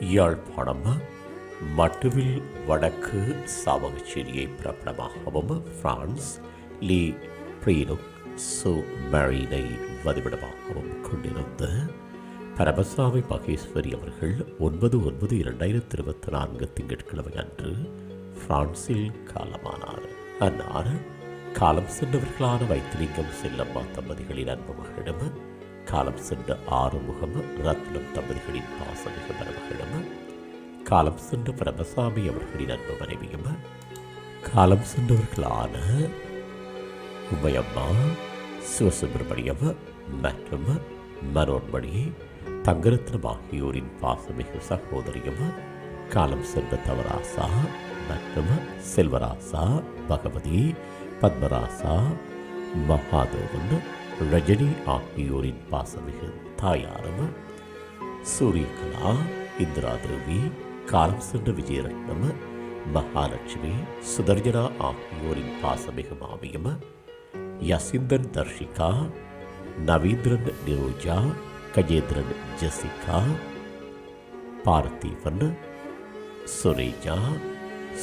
யாழ்ப்பாணம் மட்டுவில் வடக்கு சாவகச்சேரியை பிரபலமாகவும் பிரான்ஸ் லீ பிரீனுக் சோ மரீனை வதிவிடமாகவும் கொண்டிருந்த பரமசாமி மகேஸ்வரி அவர்கள் ஒன்பது ஒன்பது இரண்டாயிரத்தி இருபத்தி நான்கு திங்கட்கிழமை அன்று பிரான்சில் காலமானார். அன்னார் காலம் சென்றவர்களான வைத்திலிங்கம் செல்லம்மா தம்பதிகளின் அன்பு மகளிடம் காலம் சென்ற ஆறுமுகம் ரத்னம் தம்பதிகளின் பாசமிகு மருமகளிடம் காலம் சென்ற பிரமசாமி அவர்களின் அன்பு மனைவியும் காலம் சென்றவர்களான உமையம்மா சிவசுப்பிரமணியம் மற்றும் மனோன்மணி தங்கரத்னம் ஆகியோரின் பாசமிகு சகோதரியும் காலம் சென்ற தவராசா மற்றும் செல்வராசா பகவதி பத்மராசா மகாதேவன் ரஜினி ஆகியோரின் பாசமிகு தாயாரும் சூரியகலா இந்திரா தேவி காலம் சென்ற விஜயரத்னம மகாலட்சுமி சுதர்ஜனா ஆகியோரின் பாசமிகு மாமியும் யசிந்தன் தர்ஷிகா நவீந்திரன் நிரோஜா கஜேந்திரன் ஜெசிகா பார்த்திபன் சுரேஜா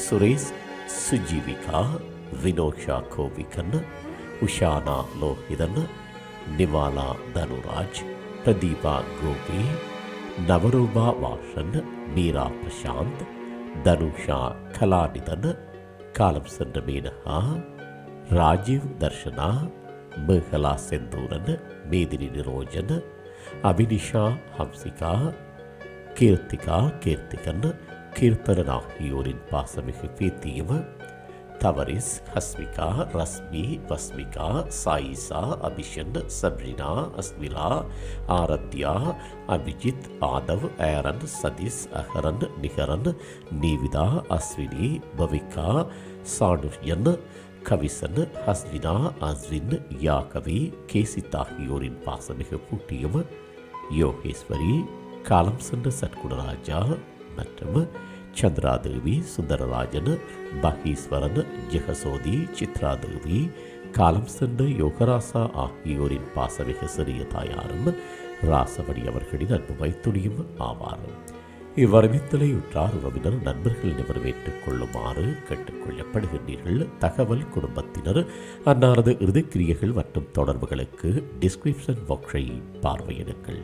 சுரேஷ் சுஜீவிகா வினோஷா கோவிகன் உஷானா லோஹிதன் நிவாலா தனுராஜ் பிரதீபா கோபி நவரூபா வாஷன் மீரா பிரசாந்த் தனுஷா கலாநிதன் காலம் சென்ற மீனகா ராஜீவ் தர்ஷனா மேகலா செந்தூரன் மேதினி நிரோஜன் அபினிஷா ஹம்சிகா கீர்த்திகா கீர்த்திகன் கீர்த்தனன் ஆகியோரின் பாசமிகு பேத்தியும் தவரிஸ் ஹஸ்மிகா ரஸ்மி வஸ்மிகா சாயிசா அபிஷன் சப்ரினா அஸ்மிலா ஆரத்யா அபிஜித் ஆதவ் ஏரன் சதீஷ் அஹரன் நிகரன் நீவிதா அஸ்வினி பவிகா சாணுயன் கவிசன் ஹஸ்வினா அஸ்வின் யாகவி கேசித் ஆகியோரின் பாசமிகு பூட்டியும் யோகேஸ்வரி காலம் சென்ற சத்குணராஜா மற்றும் சந்திராதேவி சுந்தரராஜன் பகீஸ்வரன் ஜெகசோதி சித்ராதேவி காலம் சென்ற யோகராசா ஆகியோரின் பாசமிக சிறிய தாயாரும் ராசவடி அவர்களின் அன்பு மைத்துணியும் ஆவார். இவ்வரவித்தலை உற்றார் உறவினர் நண்பர்கள் நிவர்வேற்றுக் கொள்ளுமாறு கேட்டுக்கொள்ளப்படுகின்றீர்கள் தகவல் குடும்பத்தினர் அன்னாரது இறுதிக்கிரியைகள் மற்றும் தொடர்புகளுக்கு டிஸ்கிரிப்ஷன் பாக்ஸை பார்வையிடுங்கள்.